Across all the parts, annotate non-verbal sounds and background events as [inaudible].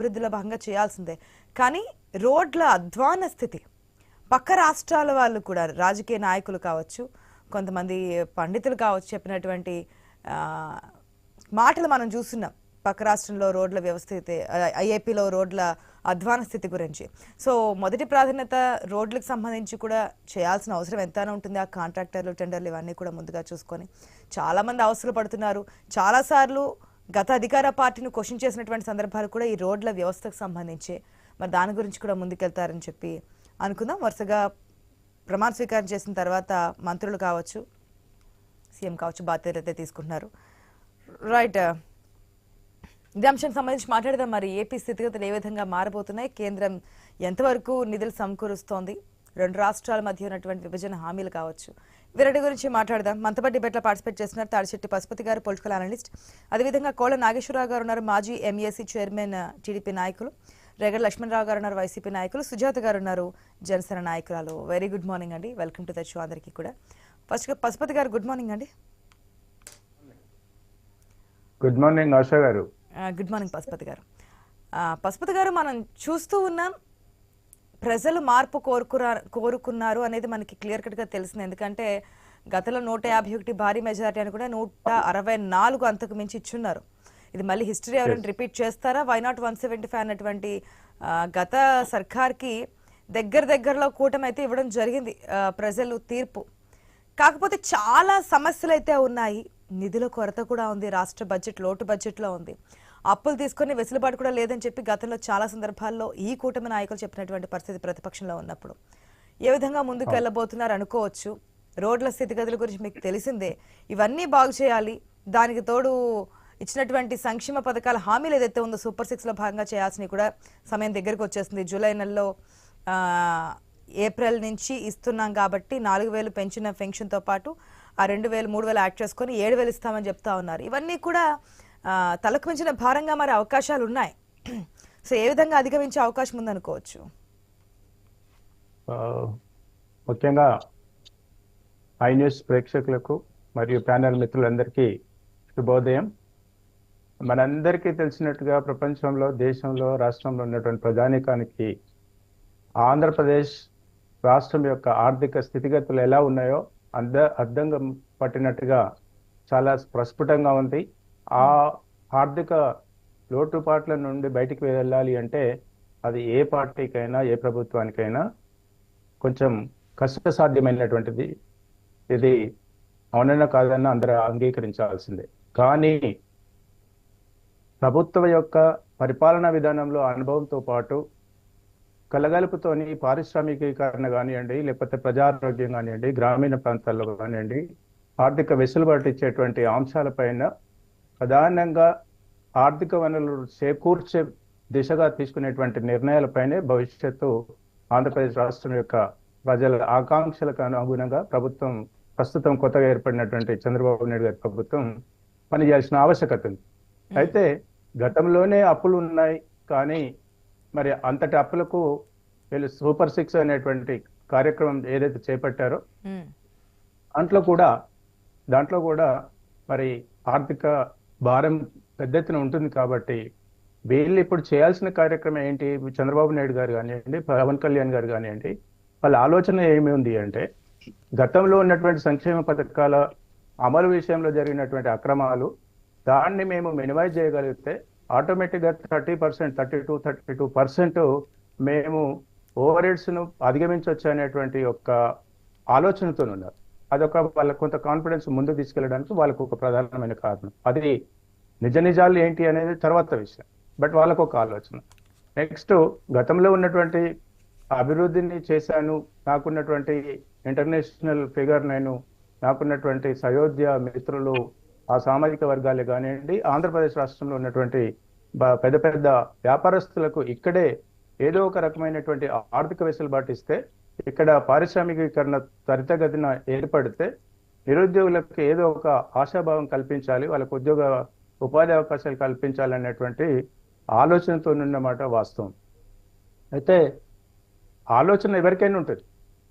అభివృద్ధిలో భాగంగా చేయాల్సిందే. కానీ రోడ్ల అధ్వాన స్థితి పక్క రాష్ట్రాల వాళ్ళు కూడా రాజకీయ నాయకులు కావచ్చు కొంతమంది పండితులు కావచ్చు చెప్పినటువంటి మాటలు మనం చూస్తున్నాం. పక్క రాష్ట్రంలో రోడ్ల వ్యవస్థ ఐఏపీలో రోడ్ల అధ్వాన స్థితి గురించి. సో మొదటి ప్రాధాన్యత రోడ్లకు సంబంధించి కూడా చేయాల్సిన అవసరం ఎంతైనా ఉంటుంది. ఆ కాంట్రాక్టర్లు టెండర్లు ఇవన్నీ కూడా ముందుగా చూసుకొని. చాలామంది అవసరం పడుతున్నారు. చాలాసార్లు గత అధికార పార్టీని క్వశ్చన్ చేసినటువంటి సందర్భాలు కూడా ఈ రోడ్ల వ్యవస్థకు సంబంధించి. మరి దాని గురించి కూడా ముందుకెళ్తారని చెప్పి అనుకుందాం. వరుసగా ప్రమాణ స్వీకారం చేసిన తర్వాత మంత్రులు కావచ్చు సీఎం కావచ్చు బాధ్యత తీసుకుంటున్నారు. రైట్. ఇదే అంశానికి సంబంధించి మాట్లాడదాం. మరి ఏపీ స్థితిగతులు ఏ విధంగా మారబోతున్నాయి? కేంద్రం ఎంతవరకు నిధులు సమకూరుస్తోంది? రెండు రాష్ట్రాల మధ్య ఉన్నటువంటి విభజన హామీలు కావచ్చు. వీరటి గురించి మాట్లాడదాం. మనతో పాటు డిబేట్లో పార్టిసిపేట్ చేస్తున్నారు తాడిశెట్టి పశుపతి గారు పొలిటికల్ అనలిస్ట్ అదేవిధంగా కోళ్ళ నాగేశ్వరరావు గారు ఉన్నారు మాజీ ఎంఏసీ చైర్మన్ టీడీపీ నాయకులు. రేగడ లక్ష్మణరావు గారు ఉన్నారు వైసీపీ నాయకులు. సుజాత గారు ఉన్నారు జనసేన నాయకురాలు. వెరీ గుడ్ మార్నింగ్ అండి. వెల్కమ్ టు ద షో అందరికీ కూడా. ఫస్ట్ పశుపతి గారు గుడ్ మార్నింగ్ అండి. గుడ్ మార్నింగ్ ఆశా గారు. గుడ్ మార్నింగ్ పశుపతి గారు. ఆ, పశుపతి గారు మనం చూస్తూ ఉన్నాం ప్రజలు మార్పు కోరుకురా కోరుకున్నారు అనేది మనకి క్లియర్ కట్గా తెలిసింది. ఎందుకంటే గతంలో నూట యాభై ఒకటి భారీ మెజారిటీ అని కూడా నూట అరవై నాలుగు అంతకు మించి ఇచ్చున్నారు. ఇది మళ్ళీ హిస్టరీ ఎవరైనా రిపీట్ చేస్తారా? Why not one seventy five అన్నటువంటి గత సర్కార్కి దగ్గర దగ్గరలో కూటమి అయితే ఇవ్వడం జరిగింది ప్రజలు తీర్పు. కాకపోతే చాలా సమస్యలు అయితే ఉన్నాయి. నిధుల కొరత కూడా ఉంది రాష్ట్ర బడ్జెట్ లోటు బడ్జెట్లో ఉంది. అప్పులు తీసుకొని వెసులుబాటు కూడా లేదని చెప్పి గతంలో చాలా సందర్భాల్లో ఈ కూటమి నాయకులు చెప్పినటువంటి పరిస్థితి ప్రతిపక్షంలో ఉన్నప్పుడు. ఏ విధంగా ముందుకు వెళ్ళబోతున్నారు అనుకోవచ్చు. రోడ్ల స్థితిగతుల గురించి మీకు తెలిసిందే. ఇవన్నీ బాగు చేయాలి. దానికి తోడు ఇచ్చినటువంటి సంక్షేమ పథకాల హామీలు ఏదైతే ఉందో సూపర్ సిక్స్లో భాగంగా చేయాల్సినవి కూడా సమయం దగ్గరకు వచ్చేస్తుంది. జూలై నెలలో ఏప్రిల్ నుంచి ఇస్తున్నాం కాబట్టి నాలుగు వేలు పెంచిన పెన్షన్తో పాటు ఆ రెండు వేలు మూడు వేలు యాడ్ చేసుకొని ఏడు వేలు ఇస్తామని చెప్తా ఉన్నారు. ఇవన్నీ కూడా తలకు మించిన భారంగా మరి అవకాశాలు ఉన్నాయి [clears throat] సో ఏ విధంగా అధిగమించే అవకాశం ఉందనుకోవచ్చు? ముఖ్యంగా ఐ న్యూస్ ప్రేక్షకులకు మరియు ప్యానల్ మిత్రులందరికీ శుభోదయం. మనందరికీ తెలిసినట్టుగా ప్రపంచంలో దేశంలో రాష్ట్రంలో ఉన్నటువంటి ప్రజానీకానికి ఆంధ్రప్రదేశ్ రాష్ట్రం యొక్క ఆర్థిక స్థితిగతులు ఎలా ఉన్నాయో అంద అర్థంగా పట్టినట్టుగా చాలా ప్రస్ఫుటంగా ఉంది. ఆ ఆర్థిక లోటుపాట్ల నుండి బయటికి వెళ్ళాలి అంటే అది ఏ పార్టీకైనా ఏ ప్రభుత్వానికైనా కొంచెం కష్టసాధ్యమైనటువంటిది. ఇది అవునన్నా కాదన్నా అందరూ అంగీకరించాల్సిందే. కానీ ప్రభుత్వం యొక్క పరిపాలనా విధానంలో అనుభవంతో పాటు కలగలుపుతోని పారిశ్రామికీకరణ కానివ్వండి లేకపోతే ప్రజారోగ్యం కానివ్వండి గ్రామీణ ప్రాంతాల్లో కానివ్వండి ఆర్థిక వెసులుబాటు ఇచ్చేటువంటి అంశాలపైన ప్రధానంగా ఆర్థిక వనరులు చేకూర్చే దిశగా తీసుకునేటువంటి నిర్ణయాలపైనే భవిష్యత్తు ఆంధ్రప్రదేశ్ రాష్ట్రం యొక్క ప్రజల ఆకాంక్షలకు అనుగుణంగా ప్రభుత్వం ప్రస్తుతం కొత్తగా ఏర్పడినటువంటి చంద్రబాబు నాయుడు గారి ప్రభుత్వం పనిచేయాల్సిన ఆవశ్యకత ఉంది. అయితే గతంలోనే అప్పులు ఉన్నాయి కానీ మరి అంతటి అప్పులకు వీళ్ళు సూపర్ సిక్స్ అనేటువంటి కార్యక్రమం ఏదైతే చేపట్టారో దాంట్లో కూడా దాంట్లో కూడా మరి ఆర్థిక భారం పెద్ద ఎత్తున ఉంటుంది కాబట్టి వీళ్ళు ఇప్పుడు చేయాల్సిన కార్యక్రమం ఏంటి? చంద్రబాబు నాయుడు గారు కానివ్వండి పవన్ కళ్యాణ్ గారు కానివ్వండి వాళ్ళ ఆలోచన ఏమి ఉంది అంటే గతంలో ఉన్నటువంటి సంక్షేమ పథకాల అమలు విషయంలో జరిగినటువంటి అక్రమాలు దాన్ని మేము మినిమైజ్ చేయగలిగితే ఆటోమేటిక్గా thirty percent thirty two thirty two percent మేము ఓవర్ హెడ్స్ను అధిగమించవచ్చు అనేటువంటి ఒక ఆలోచనతో ఉన్నారు. అదొక వాళ్ళ కొంత కాన్ఫిడెన్స్ ముందుకు తీసుకెళ్ళడానికి వాళ్ళకు ఒక ప్రధానమైన కారణం. అది నిజ నిజాలు ఏంటి అనేది తర్వాత విషయం. బట్ వాళ్ళకు ఒక ఆలోచన. నెక్స్ట్ గతంలో ఉన్నటువంటి అభివృద్ధిని చేశాను నాకున్నటువంటి ఇంటర్నేషనల్ ఫిగర్ నేను నాకున్నటువంటి సయోధ్య మిత్రులు ఆ సామాజిక వర్గాలే కానివ్వండి ఆంధ్రప్రదేశ్ రాష్ట్రంలో ఉన్నటువంటి పెద్ద పెద్ద వ్యాపారస్తులకు ఇక్కడే ఏదో ఒక రకమైనటువంటి ఆర్థిక వెసులుబాటు ఇస్తే ఇక్కడ పారిశ్రామికీకరణ త్వరితగతిన ఏర్పడితే నిరుద్యోగులకు ఏదో ఒక ఆశాభావం కల్పించాలి వాళ్ళకు ఉద్యోగ ఉపాధి అవకాశాలు కల్పించాలనేటువంటి ఆలోచనతో ఉన్నమాట వాస్తవం. అయితే ఆలోచన ఎవరికైనా ఉంటుంది.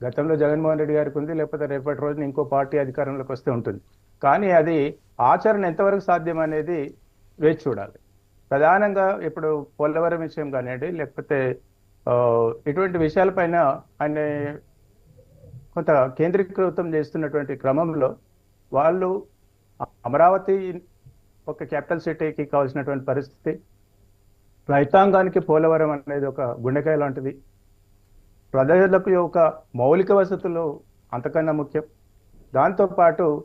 గతంలో జగన్మోహన్ రెడ్డి గారికి ఉంది లేకపోతే రేపటి రోజున ఇంకో పార్టీ అధికారంలోకి వస్తే ఉంటుంది. కానీ అది ఆచరణ ఎంతవరకు సాధ్యం అనేది వేచి చూడాలి. ప్రధానంగా ఇప్పుడు పోలవరం విషయం కానివ్వండి లేకపోతే ఇటువంటి విషయాలపైన ఆయన కొంత కేంద్రీకృతం చేస్తున్నటువంటి క్రమంలో వాళ్ళు అమరావతి ఒక క్యాపిటల్ సిటీకి కావాల్సినటువంటి పరిస్థితి రైతాంగానికి పోలవరం అనేది ఒక గుండెకాయ లాంటిది. ప్రజలకు ఒక మౌలిక వసతులు అంతకన్నా ముఖ్యం. దాంతోపాటు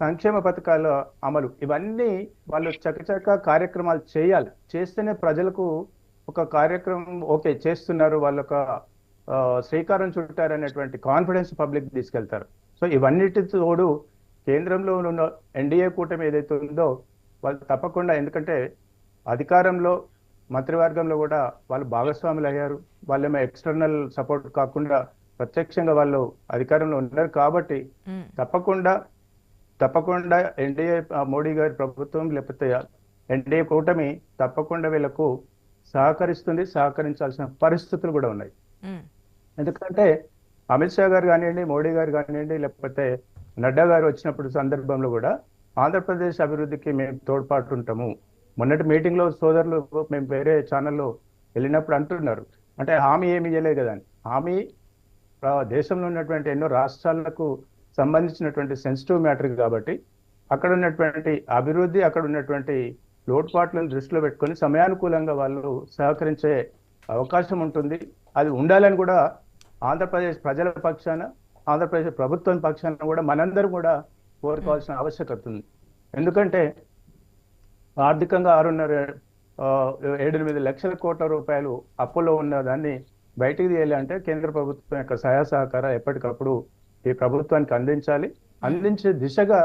సంక్షేమ పథకాల అమలు ఇవన్నీ వాళ్ళు చకచక కార్యక్రమాలు చేయాలి. చేస్తేనే ప్రజలకు ఒక కార్యక్రమం ఓకే చేస్తున్నారు వాళ్ళు ఒక శ్రీకారం చుట్టారు అనేటువంటి కాన్ఫిడెన్స్ పబ్లిక్ తీసుకెళ్తారు సో ఇవన్నిటి తోడు కేంద్రంలో ఉన్న ఎన్డీఏ కూటమి ఏదైతే ఉందో వాళ్ళు తప్పకుండా ఎందుకంటే అధికారంలో మంత్రివర్గంలో కూడా వాళ్ళు భాగస్వాములు అయ్యారు వాళ్ళేమో ఎక్స్టర్నల్ సపోర్ట్ కాకుండా ప్రత్యక్షంగా వాళ్ళు అధికారంలో ఉన్నారు కాబట్టి. తప్పకుండా తప్పకుండా ఎన్డీఏ మోడీ గారి ప్రభుత్వం లేకపోతే ఎన్డీఏ కూటమి తప్పకుండా వీళ్ళకు సహకరిస్తుంది సహకరించాల్సిన పరిస్థితులు కూడా ఉన్నాయి. ఎందుకంటే అమిత్ షా గారు కానివ్వండి మోడీ గారు కానివ్వండి లేకపోతే నడ్డా గారు వచ్చినప్పుడు సందర్భంలో కూడా ఆంధ్రప్రదేశ్ అభివృద్ధికి మేము తోడ్పాటు ఉంటాము. మొన్నటి మీటింగ్లో సోదరులు మేము వేరే ఛానల్లో వెళ్ళినప్పుడు అంటున్నారు. అంటే హామీ ఏమి ఇవ్వలేదు కదా అని. హామీ దేశంలో ఉన్నటువంటి ఎన్నో రాష్ట్రాలకు సంబంధించినటువంటి సెన్సిటివ్ మ్యాటర్ కాబట్టి అక్కడ ఉన్నటువంటి అభివృద్ధి అక్కడ ఉన్నటువంటి లోటుపాట్లను దృష్టిలో పెట్టుకొని సమయానుకూలంగా వాళ్ళు సహకరించే అవకాశం ఉంటుంది. అది ఉండాలని కూడా ఆంధ్రప్రదేశ్ ప్రజల పక్షాన ఆంధ్రప్రదేశ్ ప్రభుత్వం పక్షాన కూడా మనందరూ కూడా కోరుకోవాల్సిన ఆవశ్యకత ఉంది. ఎందుకంటే ఆర్థికంగా ఆరున్నర ఆ, ఏడెనిమిది లక్షల కోట్ల రూపాయలు అప్పులో ఉన్న దాన్ని బయటికి తీయాలంటే కేంద్ర ప్రభుత్వం యొక్క సహాయ సహకారం ఎప్పటికప్పుడు ఈ ప్రభుత్వానికి అందించాలి. అందించే దిశగా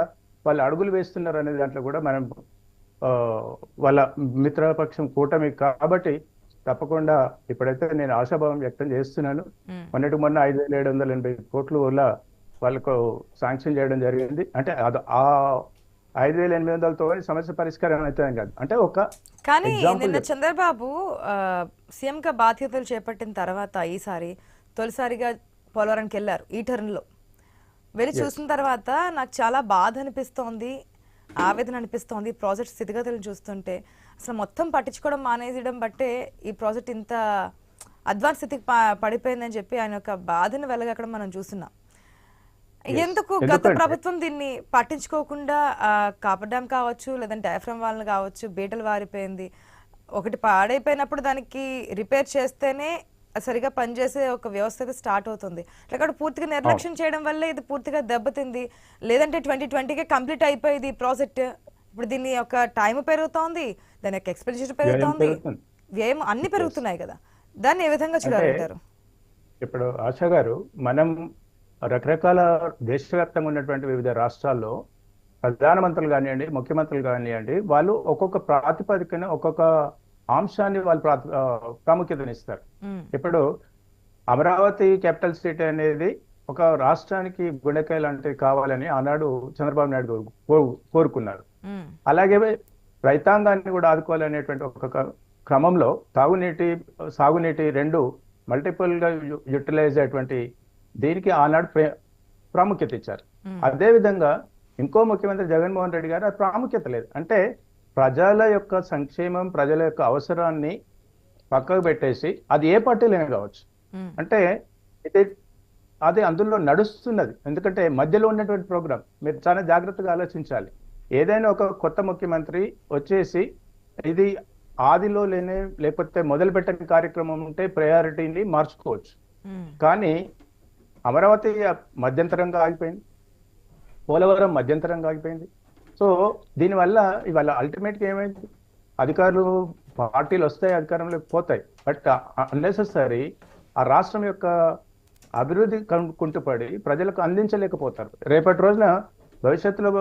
వాళ్ళు అడుగులు వేస్తున్నారు అనే దాంట్లో కూడా మనం వాళ్ళ మిత్రపక్షం కూటమి కాబట్టి తప్పకుండా ఇప్పుడైతే నేను ఆశాభావం వ్యక్తం చేస్తున్నాను. మొన్నటి మొన్న ఐదు వేల ఏడు వందల ఎనభై కోట్లు వల్ల వాళ్ళకు శాంక్షన్ చేయడం జరిగింది. అంటే అది ఆ ఐదు వేల ఎనిమిది వందలతో సమస్య పరిష్కారం అవుతుందని కాదు. అంటే ఒక కానీ నిన్న చంద్రబాబు సీఎంగా బాధ్యతలు చేపట్టిన తర్వాత ఈసారి తొలిసారిగా పోలవరంకి వెళ్ళారు ఈ టర్న్లో. వెళ్ళి చూసిన తర్వాత నాకు చాలా బాధ అనిపిస్తోంది. ఆవేదన అనిపిస్తోంది. ఈ ప్రాజెక్ట్ స్థితిగతులను చూస్తుంటే అసలు మొత్తం పట్టించుకోవడం మానేయడం బట్టే ఈ ప్రాజెక్ట్ ఇంత అడ్వాన్స్ స్థితికి పడిపోయిందని చెప్పి ఆయన యొక్క బాధను వెలగక్కడ మనం చూస్తున్నాం. ఎందుకు గత ప్రభుత్వం దీన్ని పట్టించుకోకుండా డ్యామ్ కావచ్చు లేదంటే డయాఫ్రమ్ వాళ్ళని కావచ్చు బీటలు వారిపోయింది. ఒకటి పాడైపోయినప్పుడు దానికి రిపేర్ చేస్తేనే సరిగా పనిచేసే ఒక వ్యవస్థ అయితే స్టార్ట్ అవుతుంది. లేకపోతే పూర్తిగా నిర్లక్ష్యం చేయడం వల్లే ఇది పూర్తిగా దెబ్బతింది. లేదంటే ట్వంటీ ట్వంటీకే కంప్లీట్ అయిపోయింది ప్రాజెక్ట్. ఇప్పుడు దీని యొక్క టైం పెరుగుతోంది దాని యొక్క ఎక్స్పెండిచర్ పెరుగుతోంది. పెరుగుతుంది. వ్యయం అన్ని పెరుగుతున్నాయి కదా. దాన్ని ఏ విధంగా చూడాలంటారు? ఇప్పుడు ఆశా గారు మనం రకరకాల దేశవ్యాప్తంగా ఉన్నటువంటి వివిధ రాష్ట్రాల్లో ప్రధానమంత్రులు కానివ్వండి ముఖ్యమంత్రులు కానివ్వండి వాళ్ళు ఒక్కొక్క ప్రాతిపదికన ఒక్కొక్క అంశాన్ని వాళ్ళు ప్రాముఖ్యతనిస్తారు ఇప్పుడు అమరావతి క్యాపిటల్ సిటీ అనేది ఒక రాష్ట్రానికి గుండెకాయ లాంటిది కావాలని ఆనాడు చంద్రబాబు నాయుడు కోరుకున్నారు. అలాగే రైతాంగాన్ని కూడా ఆదుకోవాలనేటువంటి ఒక క్రమంలో తాగునీటి సాగునీటి రెండు మల్టిపుల్గా యూటిలైజ్ అయ్యేటువంటి దీనికి ఆనాడు ప్రే- ప్రాముఖ్యత ఇచ్చారు. ఉమ్. అదే విధంగా ఇంకో ముఖ్యమంత్రి జగన్మోహన్ రెడ్డి గారు అది ప్రాముఖ్యత లేదు. అంటే ప్రజల యొక్క సంక్షేమం ప్రజల యొక్క అవసరాన్ని పక్కకు పెట్టేసి అది ఏ పార్టీలైనా కావచ్చు. అంటే ఇది అది అందులో నడుస్తున్నది. ఎందుకంటే మధ్యలో ఉన్నటువంటి ప్రోగ్రామ్ మీరు చాలా జాగ్రత్తగా ఆలోచించాలి. ఏదైనా ఒక కొత్త ముఖ్యమంత్రి వచ్చేసి ఇది ఆదిలో లేనే లేకపోతే మొదలు పెట్టని కార్యక్రమం ఉంటే ప్రయారిటీని మార్చుకోవచ్చు. కానీ అమరావతి మధ్యంతరంగా ఆగిపోయింది. పోలవరం మధ్యంతరంగా ఆగిపోయింది. సో దీనివల్ల ఇవాళ అల్టిమేట్గా ఏమైంది? అధికారులు పార్టీలు వస్తాయి అధికారంలోకి పోతాయి. బట్ అన్నెసెసరీ ఆ రాష్ట్రం యొక్క అభివృద్ధి కుంటుపడి ప్రజలకు అందించలేకపోతారు. రేపటి రోజున భవిష్యత్తులో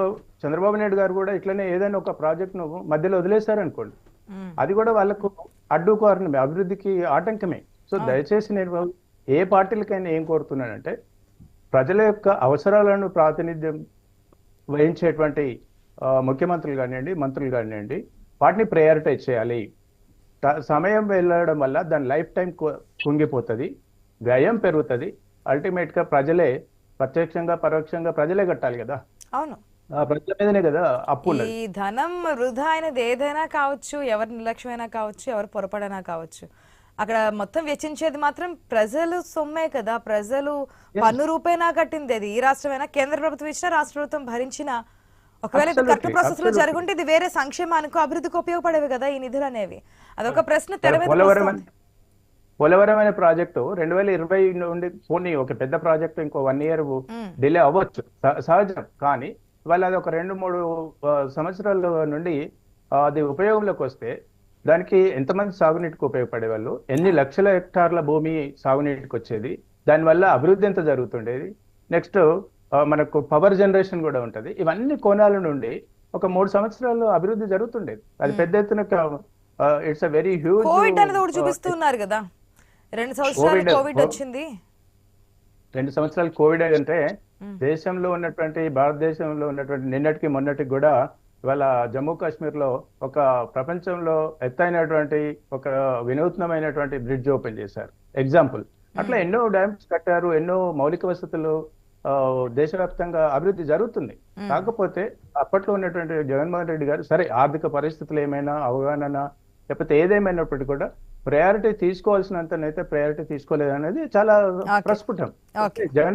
చంద్రబాబు నాయుడు గారు కూడా ఇట్లనే ఏదైనా ఒక ప్రాజెక్ట్ను మధ్యలో వదిలేశారనుకోండి. అది కూడా వాళ్ళకు అడ్డుకోరణమే అభివృద్ధికి ఆటంకమే. సో దయచేసి నేను ఏ పార్టీలకైనా ఏం కోరుతున్నానంటే ప్రజల యొక్క అవసరాలను ప్రాతినిధ్యం వహించేటువంటి ముఖ్యమంత్రులు కానివ్వండి మంత్రులు కానివ్వండి వాటిని ప్రయారిటైజ్ చేయాలి. సమయం వెళ్ళడం వల్ల దాని లైఫ్ టైం కుంగిపోతుంది వ్యయం పెరుగుతుంది. అల్టిమేట్గా ప్రజలే ప్రత్యక్షంగా పరోక్షంగా ప్రజలే కట్టాలి కదా. అవును. ఈ ధనం వృధా అయినది ఏదైనా కావచ్చు ఎవరి నిర్లక్ష్యమైనా కావచ్చు ఎవరు పొరపాడైనా కావచ్చు. అక్కడ మొత్తం వెచ్చించేది మాత్రం ప్రజలు సొమ్మే కదా. ప్రజలు పన్ను రూపేనా కట్టింది అది? ఈ రాష్ట్రమైనా కేంద్ర ప్రభుత్వం ఇచ్చినా రాష్ట్ర ప్రభుత్వం భరించినా ఒకవేళ ఇది కరెక్ట్ ప్రాసెస్లో. జరుగుంటే ఇది వేరే సంక్షేమానికి అభివృద్ధికి ఉపయోగపడేవి కదా ఈ నిధులు అనేవి అదొక ప్రశ్న తెర మీద పోలవరం అనే ప్రాజెక్టు రెండు వేల ఇరవై నుండి పోనీ ఒక పెద్ద ప్రాజెక్టు ఇంకో వన్ ఇయర్. డిలే అవ్వచ్చు. సహజం. కానీ వాళ్ళు అది ఒక రెండు మూడు సంవత్సరాల నుండి అది ఉపయోగంలోకి వస్తే దానికి ఎంతమంది సాగునీటికి ఉపయోగపడే వాళ్ళు ఎన్ని లక్షల హెక్టార్ల భూమి సాగునీటికి వచ్చేది? దానివల్ల అభివృద్ధి ఎంత జరుగుతుండేది? నెక్స్ట్ మనకు పవర్ జనరేషన్ కూడా ఉంటది. ఇవన్నీ కోణాల నుండి ఒక మూడు సంవత్సరాలు అభివృద్ధి జరుగుతుండేది. అది పెద్ద ఎత్తున it's a very huge Covid అనేది ఒకటి చూపిస్తున్నారు కదా. రెండు సంవత్సరాలు కోవిడ్- వచ్చింది. రెండు సంవత్సరాలు కోవిడ్ అంటే దేశంలో ఉన్నటువంటి భారతదేశంలో ఉన్నటువంటి నిన్నటికి మొన్నటికి కూడా ఇవాళ జమ్మూ కాశ్మీర్లో ఒక ప్రపంచంలో ఎత్తైనటువంటి ఒక వినూత్నమైనటువంటి బ్రిడ్జ్ ఓపెన్ చేశారు. ఎగ్జాంపుల్ అట్లా ఎన్నో డ్యామ్స్ కట్టారు ఎన్నో మౌలిక వసతులు దేశవ్యాప్తంగా అభివృద్ధి జరుగుతుంది కాకపోతే అప్పట్లో ఉన్నటువంటి జగన్మోహన్ రెడ్డి గారు సరే ఆర్థిక పరిస్థితులు ఏమైనా అవగాహన లేకపోతే ఏదేమైనప్పటికీ కూడా ప్రయారిటీ తీసుకోవాల్సినంతనైతే ప్రయారిటీ తీసుకోలేదు అనేది చాలా. ప్రస్ఫుటం. జగన్